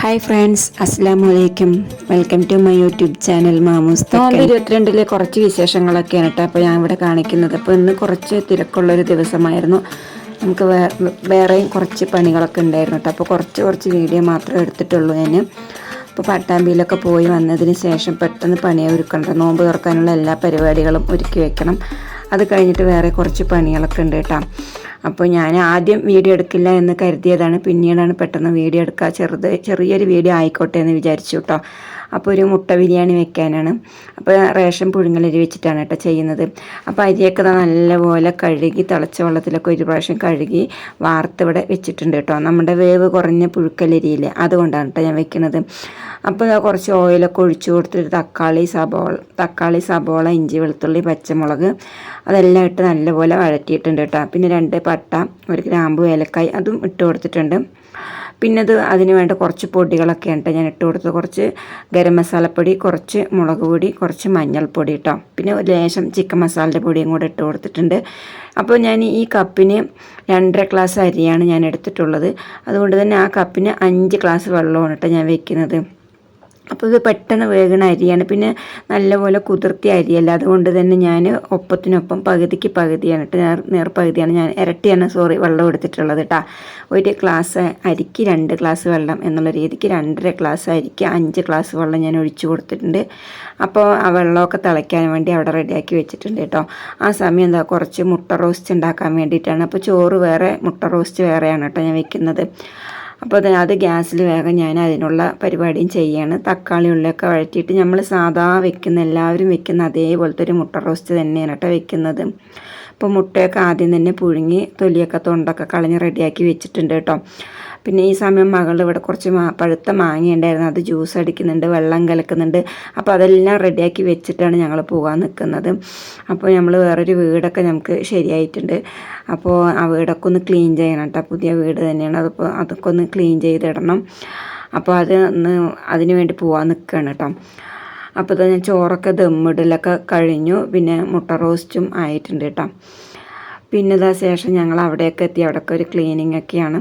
Hi friends അസ്സാം വലൈക്കും welcome to my YouTube channel Mamoos നോമ്പ് ഇരുപത്തിരണ്ടിലെ കുറച്ച് വിശേഷങ്ങളൊക്കെയാണ് കേട്ടോ അപ്പോൾ ഞാൻ ഇവിടെ കാണിക്കുന്നത്. അപ്പോൾ ഇന്ന് കുറച്ച് തിരക്കുള്ളൊരു ദിവസമായിരുന്നു. നമുക്ക് വേറെയും കുറച്ച് പണികളൊക്കെ ഉണ്ടായിരുന്നു കേട്ടോ. അപ്പോൾ കുറച്ച് കുറച്ച് വീഡിയോ മാത്രമേ എടുത്തിട്ടുള്ളൂ ഞാൻ അപ്പോൾ പട്ടാമ്പിയിലൊക്കെ പോയി വന്നതിന് ശേഷം പെട്ടെന്ന് പണിയെ ഒരുക്കണം നോമ്പ് തുറക്കാനുള്ള എല്ലാ പരിപാടികളും ഒരുക്കി വെക്കണം. അത് കഴിഞ്ഞിട്ട് വേറെ കുറച്ച് പണികളൊക്കെ ഉണ്ട് കേട്ടോ. അപ്പോൾ ഞാൻ ആദ്യം വീഡിയോ എടുക്കില്ല എന്ന് കരുതിയതാണ്. പിന്നീടാണ് പെട്ടെന്ന് വീഡിയോ എടുക്കുക ചെറുത് ചെറിയൊരു വീഡിയോ ആയിക്കോട്ടെ എന്ന് വിചാരിച്ചു കേട്ടോ അപ്പോൾ ഒരു മുട്ട ബിരിയാണി വെക്കാനാണ്. അപ്പോൾ റേഷൻ പുഴുങ്ങലരി വെച്ചിട്ടാണ് കേട്ടോ ചെയ്യുന്നത്. അപ്പോൾ അരിയൊക്കെ നല്ലപോലെ കഴുകി തിളച്ച വെള്ളത്തിലൊക്കെ ഒരു പ്രാവശ്യം കഴുകി വാർത്തിവിടെ വെച്ചിട്ടുണ്ട് കേട്ടോ. നമ്മുടെ വേവ് കുറഞ്ഞ പുഴുക്കലരിയിൽ അതുകൊണ്ടാണ് കേട്ടോ ഞാൻ വെക്കുന്നത് അപ്പോൾ കുറച്ച് ഓയിലൊക്കെ ഒഴിച്ചു കൊടുത്തിട്ട് തക്കാളി സബോള തക്കാളി സബോള ഇഞ്ചി വെളുത്തുള്ളി പച്ചമുളക് അതെല്ലാം ഇട്ട് നല്ലപോലെ വഴറ്റിയിട്ടുണ്ട് കേട്ടോ. പിന്നെ രണ്ട് പട്ട ഒരു ഗ്രാമ്പു ഏലക്കായ് അതും ഇട്ട് കൊടുത്തിട്ടുണ്ട്. പിന്നെ അത് അതിന് വേണ്ട കുറച്ച് പൊടികളൊക്കെ ഉണ്ട് ഞാൻ ഇട്ട് കൊടുത്തത്. കുറച്ച് ഗരം മസാലപ്പൊടി കുറച്ച് മുളക് പൊടി കുറച്ച് മഞ്ഞൾപ്പൊടി കേട്ടോ പിന്നെ ഒരു ലേശം ചിക്കൻ മസാലയുടെ പൊടിയും കൂടെ ഇട്ട് കൊടുത്തിട്ടുണ്ട്. അപ്പോൾ ഞാൻ ഈ കപ്പിന് രണ്ടര ഗ്ലാസ് അരിയാണ് ഞാൻ എടുത്തിട്ടുള്ളത്. അതുകൊണ്ട് തന്നെ ആ കപ്പിന് അഞ്ച് ഗ്ലാസ് വെള്ളമാണ് കേട്ടോ ഞാൻ വെക്കുന്നത്. അപ്പോൾ ഇത് പെട്ടെന്ന് വേഗണ അരിയാണ്. പിന്നെ നല്ലപോലെ കുതിർത്തിയ അരിയല്ല. അതുകൊണ്ട് തന്നെ ഞാൻ ഒപ്പത്തിനൊപ്പം പകുതിക്ക് പകുതിയാണ് കേട്ടോ. നേർ നേർ പകുതിയാണ് ഞാൻ ഇരട്ടിയാണ് സോറി വെള്ളം എടുത്തിട്ടുള്ളത് കേട്ടോ ഒരു ഗ്ലാസ് അരിക്ക് രണ്ട് ഗ്ലാസ് വെള്ളം എന്നുള്ള രീതിക്ക് രണ്ടര ഗ്ലാസ് അരിക്ക് അഞ്ച് ഗ്ലാസ് വെള്ളം ഞാൻ ഒഴിച്ചു കൊടുത്തിട്ടുണ്ട്. അപ്പോൾ ആ വെള്ളമൊക്കെ തിളയ്ക്കാൻ വേണ്ടി അവിടെ റെഡിയാക്കി വെച്ചിട്ടുണ്ട് കേട്ടോ ആ സമയം എന്താ? കുറച്ച് മുട്ട റോസ്റ്റ് ഉണ്ടാക്കാൻ വേണ്ടിയിട്ടാണ്. അപ്പോൾ ചോറ് വേറെ മുട്ട റോസ്റ്റ് വേറെയാണ് കേട്ടോ ഞാൻ വെക്കുന്നത്. അപ്പോൾ അത് ഗ്യാസിൽ വേഗം ഞാൻ അതിനുള്ള പരിപാടിയും ചെയ്യാണ്. തക്കാളി ഉള്ളിയൊക്കെ വഴറ്റിയിട്ട് നമ്മൾ സാധാ വെക്കുന്ന എല്ലാവരും വെക്കുന്ന അതേപോലത്തെ ഒരു മുട്ട റോസ്റ്റ് തന്നെയാണ് കേട്ടോ വെക്കുന്നത്. അപ്പോൾ മുട്ടയൊക്കെ ആദ്യം തന്നെ പുഴുങ്ങി തൊലിയൊക്കെ തൊണ്ടൊക്കെ കളഞ്ഞ് റെഡിയാക്കി വെച്ചിട്ടുണ്ട് കേട്ടോ. പിന്നെ ഈ സമയം മകൾ ഇവിടെ കുറച്ച് മാ പഴുത്ത മാങ്ങ ഉണ്ടായിരുന്നു അത് ജ്യൂസ് അടിക്കുന്നുണ്ട് വെള്ളം കലക്കുന്നുണ്ട്. അപ്പോൾ അതെല്ലാം റെഡിയാക്കി വെച്ചിട്ടാണ് ഞങ്ങൾ പോകാൻ നിൽക്കുന്നത് അപ്പോൾ നമ്മൾ വേറൊരു വീടൊക്കെ നമുക്ക് ശരിയായിട്ടുണ്ട്. അപ്പോൾ ആ വീടൊക്കെ ഒന്ന് ക്ലീൻ ചെയ്യണം കേട്ടോ. പുതിയ വീട് തന്നെയാണ്. അതിപ്പോൾ അതൊക്കെ ഒന്ന് ക്ലീൻ ചെയ്തിടണം. അപ്പോൾ അത് ഒന്ന് അതിന് വേണ്ടി പോകാൻ നിൽക്കുകയാണ് കേട്ടോ. അപ്പോൾ തന്നെ ചോറൊക്കെ ദമ്മിടലൊക്കെ കഴിഞ്ഞു. പിന്നെ മുട്ട റോസ്റ്റും ആയിട്ടുണ്ട് കേട്ടോ. പിന്നെ ഇതാ ശേഷം ഞങ്ങൾ അവിടെയൊക്കെ എത്തി. അവിടെയൊക്കെ ഒരു ക്ലീനിങ് ഒക്കെയാണ്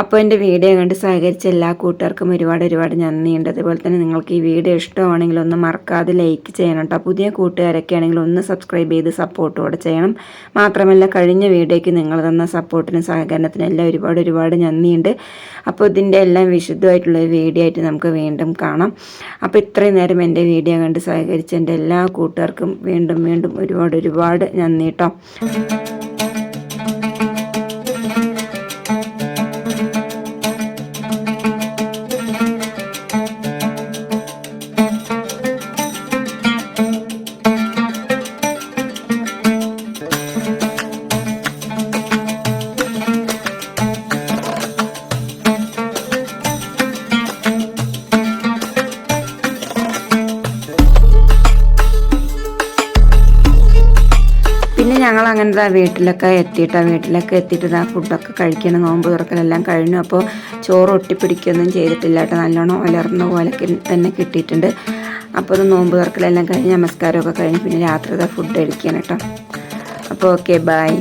അപ്പോൾ എന്റെ വീഡിയോ കണ്ട് സഹകരിച്ച എല്ലാ കൂട്ടുകാർക്കും ഒരുപാട് ഒരുപാട് നന്ദിയുണ്ട്. അതുപോലെ തന്നെ നിങ്ങൾക്ക് ഈ വീഡിയോ ഇഷ്ടമാണെങ്കിൽ ഒന്ന് മറക്കാതെ ലൈക്ക് ചെയ്യണം കേട്ടോ. പുതിയ കൂട്ടുകാരൊക്കെ ആണെങ്കിൽ ഒന്ന് സബ്സ്ക്രൈബ് ചെയ്ത് സപ്പോർട്ട് കൂടെ ചെയ്യണം. മാത്രമല്ല കഴിഞ്ഞ വീഡിയോയ്ക്ക് നിങ്ങൾ തന്ന സപ്പോർട്ടിനും സഹകരണത്തിനും എല്ലാം ഒരുപാട് ഒരുപാട് നന്ദിയുണ്ട്. അപ്പോൾ ഇതിന്റെ എല്ലാം വിശുദ്ധമായിട്ടുള്ള വീഡിയോ ആയിട്ട് നമുക്ക് വീണ്ടും കാണാം. അപ്പോൾ ഇത്രയും നേരം എന്റെ വീഡിയോ കണ്ട് സഹകരിച്ച എന്റെ എല്ലാ കൂട്ടുകാർക്കും വീണ്ടും വീണ്ടും ഒരുപാട് ഒരുപാട് നന്ദി കേട്ടോ. ഞങ്ങൾ അങ്ങനത്തെ വീട്ടിലൊക്കെ എത്തിയിട്ട്. വീട്ടിലൊക്കെ എത്തിയിട്ട് ആ ഫുഡൊക്കെ കഴിക്കണം. നോമ്പ് തുറക്കലെല്ലാം കഴിഞ്ഞു. അപ്പോൾ ചോറ് ഒട്ടിപ്പിടിക്കുകയൊന്നും ചെയ്തിട്ടില്ല കേട്ടോ. നല്ലോണം ഉലർന്ന പോലെ തന്നെ കിട്ടിയിട്ടുണ്ട്. അപ്പോൾ അത് നോമ്പ് തുറക്കലെല്ലാം കഴിഞ്ഞ് നമസ്കാരമൊക്കെ കഴിഞ്ഞ് പിന്നെ രാത്രിത്തെ ഫുഡ് കഴിക്കണം കേട്ടോ. അപ്പോൾ ഓക്കെ ബായ്